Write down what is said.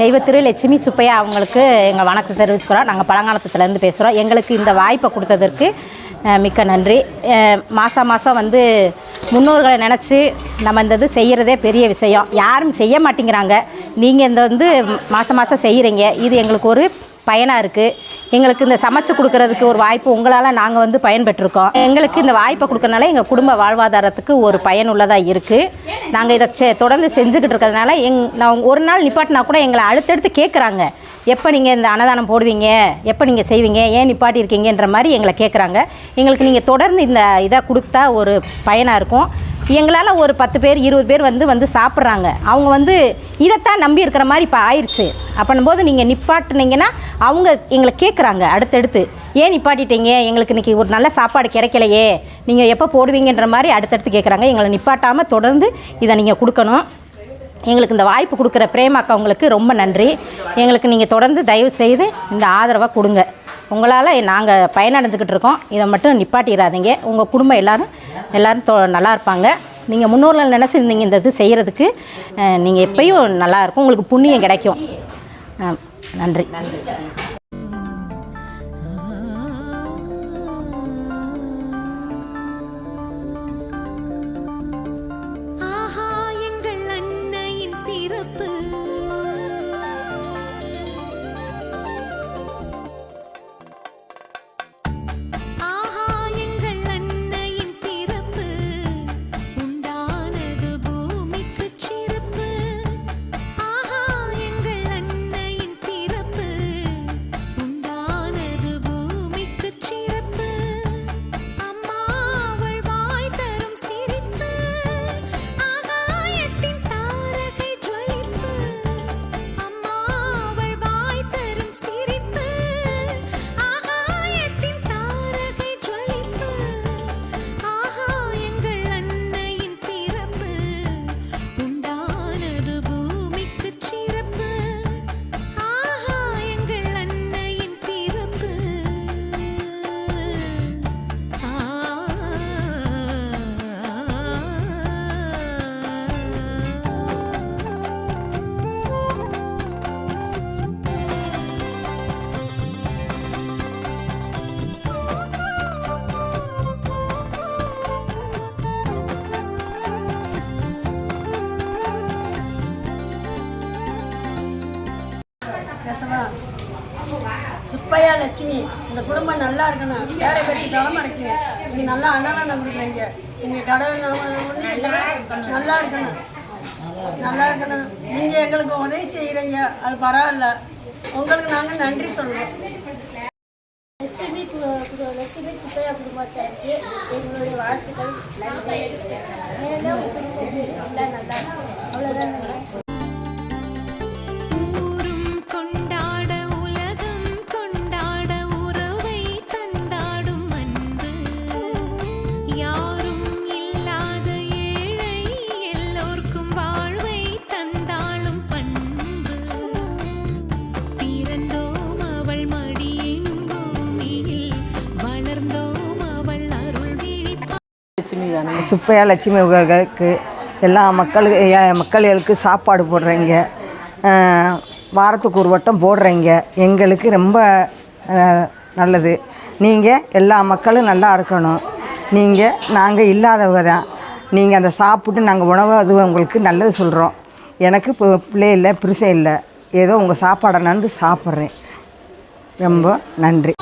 தெய்வ திரு லட்சுமி சுப்பையா அவங்களுக்கு எங்கள் வணக்கத்தை தெரிவிச்சுக்கிறோம். நாங்கள் பழங்காலத்துலேருந்து பேசுகிறோம் எங்களுக்கு இந்த வாய்ப்பை கொடுத்ததற்கு மிக்க நன்றி. மாதம் மாதம் வந்து முன்னோர்களை நினச்சி நம்ம இந்த இது செய்கிறதே பெரிய விஷயம். யாரும் செய்ய மாட்டேங்கிறாங்க. நீங்கள் இந்த வந்து மாதம் மாதம் செய்கிறீங்க இது எங்களுக்கு ஒரு பயனாக இருக்குது எங்களுக்கு இந்த சமைச்சு கொடுக்கறதுக்கு ஒரு வாய்ப்பு உங்களால் நாங்கள் வந்து பயன்பெற்றிருக்கோம். எங்களுக்கு இந்த வாய்ப்பை கொடுக்கறனால எங்கள் குடும்ப வாழ்வாதாரத்துக்கு ஒரு பயனுள்ளதாக இருக்குது நாங்கள் இதை செ தொடர்ந்து செஞ்சுக்கிட்டு இருக்கிறதுனால எங் நான் ஒரு நாள் நிப்பாட்டினா கூட எங்களை அடுத்தடுத்து கேட்குறாங்க எப்போ நீங்கள் இந்த அன்னதானம் போடுவீங்க? எப்போ நீங்கள் செய்வீங்க? ஏன் நிப்பாட்டி இருக்கீங்கன்ற மாதிரி எங்களை கேட்குறாங்க எங்களுக்கு நீங்கள் தொடர்ந்து இந்த இதை கொடுத்தா ஒரு பயனாக இருக்கும். எங்களால் ஒரு பத்து பேர் இருபது பேர் வந்து வந்து சாப்பிட்றாங்க. அவங்க வந்து இதைத்தான் நம்பி இருக்கிற மாதிரி இப்போ ஆயிடுச்சு போது நீங்கள் நிப்பாட்டினீங்கன்னா அவங்க எங்களை கேட்குறாங்க அடுத்தடுத்து. ஏன் நிப்பாட்டிட்டீங்க? எங்களுக்கு இன்றைக்கி ஒரு நல்ல சாப்பாடு கிடைக்கலையே. நீங்கள் எப்போ போடுவீங்கன்ற மாதிரி அடுத்தடுத்து கேட்குறாங்க எங்களை நிப்பாட்டாமல் தொடர்ந்து இதை நீங்கள் கொடுக்கணும். எங்களுக்கு இந்த வாய்ப்பு கொடுக்குற பிரேமாக்கா உங்களுக்கு ரொம்ப நன்றி. எங்களுக்கு நீங்கள் தொடர்ந்து தயவு செய்து இந்த ஆதரவை கொடுங்க. உங்களால் நாங்கள் பயனடைஞ்சிக்கிட்டு இருக்கோம். இதை மட்டும் நிப்பாட்டிடாதீங்க. உங்கள் குடும்பம் எல்லோரும் எல்லோரும் தொ நல்லா இருப்பாங்க. நீங்கள் முன்னோர்கள் நினச்சிருந்தீங்க இந்த இது செய்கிறதுக்கு நீங்கள் எப்பயும் நல்லா இருக்கும். உங்களுக்கு புண்ணியம் கிடைக்கும். நன்றி நன்றி. பேசவா? சுப்பையா லட்சுமி இந்த குடும்பம் நல்லா இருக்கணும். வேற பேருக்கு தலைமை இருக்கீங்க நீங்க நல்லா அன்னதானம் கொடுக்குறீங்க. நீங்க கடவுள் நல்லா இருக்கணும். நல்லா இருக்கணும். நீங்க எங்களுக்கு உதவி செய்யறீங்க. அது பரவாயில்ல. உங்களுக்கு நாங்க நன்றி சொல்றோம். லட்சுமி லட்சுமி சுப்பையா குடும்பத்திற்கு எங்களுடைய வாழ்த்துக்கள். நன்றி மேலும் குடும்பத்தில் நல்லா அவ்வளோதான் விழிப்பா சுப்பையா லட்சுமி உகளுக்கு எல்லா மக்களுக்கு மக்களுக்கு சாப்பாடு போடுறீங்க. வாரத்துக்கு ஒரு வட்டம் போடுறீங்க. எங்களுக்கு ரொம்ப நல்லது. நீங்கள் எல்லா மக்களும் நல்லா இருக்கணும். நீங்கள் நாங்கள் இல்லாதவங்க தான். நீங்கள் அந்த சாப்பிட்டு நாங்கள் உணவு அது உங்களுக்கு நல்லது சொல்கிறோம் எனக்கு இப்போ பிள்ளை இல்லை பிரிசை இல்லை. ஏதோ உங்கள் சாப்பாடை நந்து சாப்பிட்றேன். ரொம்ப நன்றி.